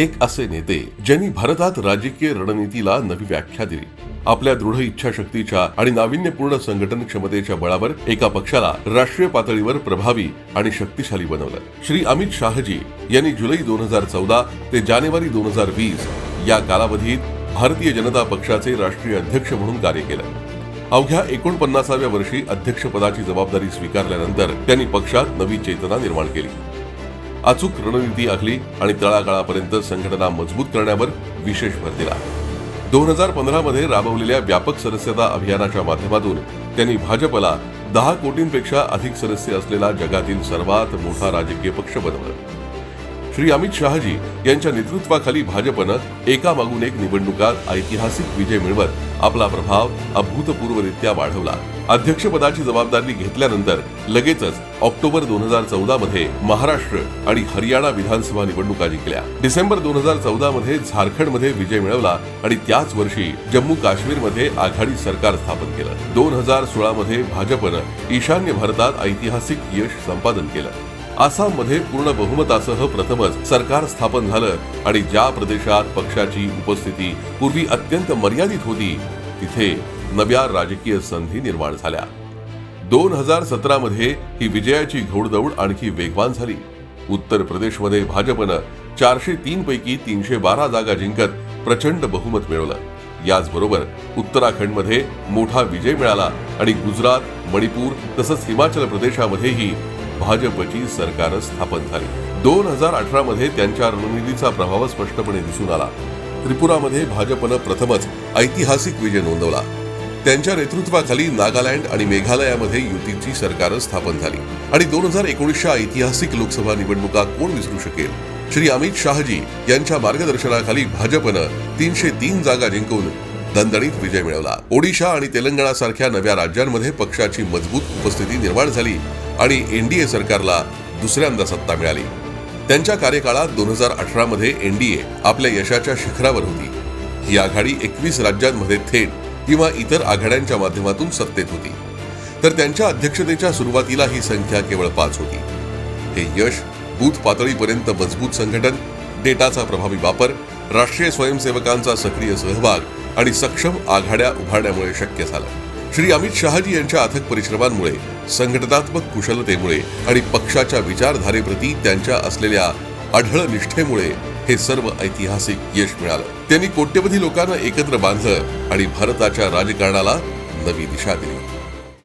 एक असे नेते ज्यांनी भारतात राजकीय रणनीतीला नवी व्याख्या दिली. आपल्या दृढ इच्छाशक्तीच्या आणि नाविन्यपूर्ण संघटन क्षमतेच्या बळावर एका पक्षाला राष्ट्रीय पातळीवर प्रभावी आणि शक्तिशाली बनवलं. श्री अमित शाहजी यांनी जुलै दोन हजार चौदा ते जानेवारी दोन हजार वीस या कालावधीत भारतीय जनता पक्षाचे राष्ट्रीय अध्यक्ष म्हणून कार्य केलं. अवघ्या एकोणपन्नासाव्या वर्षी अध्यक्षपदाची जबाबदारी स्वीकारल्यानंतर त्यांनी पक्षात नवी चेतना निर्माण केली. अचूक रणनीती आखली आणि तळागाळापर्यंत संघटना मजबूत करण्यावर विशेष भर दिला. दोन हजार पंधरा मध्ये राबवलेल्या व्यापक सदस्यता अभियानाच्या माध्यमातून त्यांनी भाजपला दहा कोटींपेक्षा अधिक सदस्य असलेला जगातील सर्वात मोठा राजकीय पक्ष बनवलं. श्री अमित शहाजी यांच्या नेतृत्वाखाली भाजपनं एकामागून एक निवडणुकात ऐतिहासिक विजय मिळवत आपला प्रभाव अभूतपूर्वरित्या वाढवला. अध्यक्षपदाची जबाबदारी घेतल्यानंतर लगेचच ऑक्टोबर दोन हजार चौदा मध्ये महाराष्ट्र आणि हरियाणा विधानसभा निवडणुका जिंकल्या. डिसेंबर दोन हजार चौदा मध्ये झारखंडमध्ये विजय मिळवला आणि त्याच वर्षी जम्मू काश्मीरमध्ये आघाडी सरकार स्थापन केलं. दोन हजार सोळा मध्ये भाजपनं ईशान्य भारतात ऐतिहासिक यश संपादन केलं. आसाममध्ये पूर्ण बहुमतासह प्रथमच सरकार स्थापन झालं आणि ज्या प्रदेशात पक्षाची उपस्थिती पूर्वी अत्यंत मर्यादित होती तिथे नव्या राजकीय संधी निर्माण झाल्या. दोन हजार सतरा मध्ये ही विजयाची घोडदौड आणखी वेगवान झाली. उत्तर प्रदेशमध्ये भाजपनं चारशे तीन पैकी तीनशे बारा जागा जिंकत प्रचंड बहुमत मिळवलं. याचबरोबर उत्तराखंडमध्ये मोठा विजय मिळाला आणि गुजरात मणिपूर तसंच हिमाचल प्रदेशामध्येही भाजपची सरकार स्थापन झाली. दोन हजार अठरा मध्ये त्यांच्या रणनीतीचा प्रभाव स्पष्टपणे दिसून आला. त्रिपुरामध्ये भाजपनं प्रथमच ऐतिहासिक विजय नोंदवला. त्यांच्या नेतृत्वाखाली नागालँड आणि मेघालयामध्ये युतीची सरकार स्थापन झाली. आणि दोन हजार एकोणीसच्या ऐतिहासिक लोकसभा निवडणुका कोण विसरू शकेल? श्री अमित शहाजी यांच्या मार्गदर्शनाखाली भाजपनं तीनशे तीन जागा जिंकून दणदणीत विजय मिळवला. ओडिशा आणि तेलंगणासारख्या नव्या राज्यांमध्ये पक्षाची मजबूत उपस्थिती निर्माण झाली. आणि एनडीए सरकारला दुसऱ्यांदा सत्ता मिळाली. त्यांच्या कार्यकाळात दोन हजार अठरामध्ये एनडीए आपल्या यशाच्या शिखरावर होती. ही आघाडी एकवीस राज्यांमध्ये थेट किंवा इतर आघाड्यांच्या माध्यमातून सत्तेत होती. तर त्यांच्या अध्यक्षतेच्या सुरुवातीला ही संख्या केवळ पाच होती. हे यश बूथ पातळीपर्यंत मजबूत संघटन डेटाचा प्रभावी वापर राष्ट्रीय स्वयंसेवकांचा सक्रिय सहभाग आणि सक्षम आघाड्या उभारण्यामुळे शक्य झालं. श्री अमित शहाजी यांच्या अथक परिश्रमांमुळे संघटनात्मक कुशलतेमुळे आणि पक्षाच्या विचारधारेप्रती त्यांच्या असलेल्या अढळ निष्ठेमुळे हे सर्व ऐतिहासिक यश मिळालं. त्यांनी कोट्यवधी लोकांना एकत्र बांधलं आणि भारताच्या राजकारणाला नवी दिशा दिली.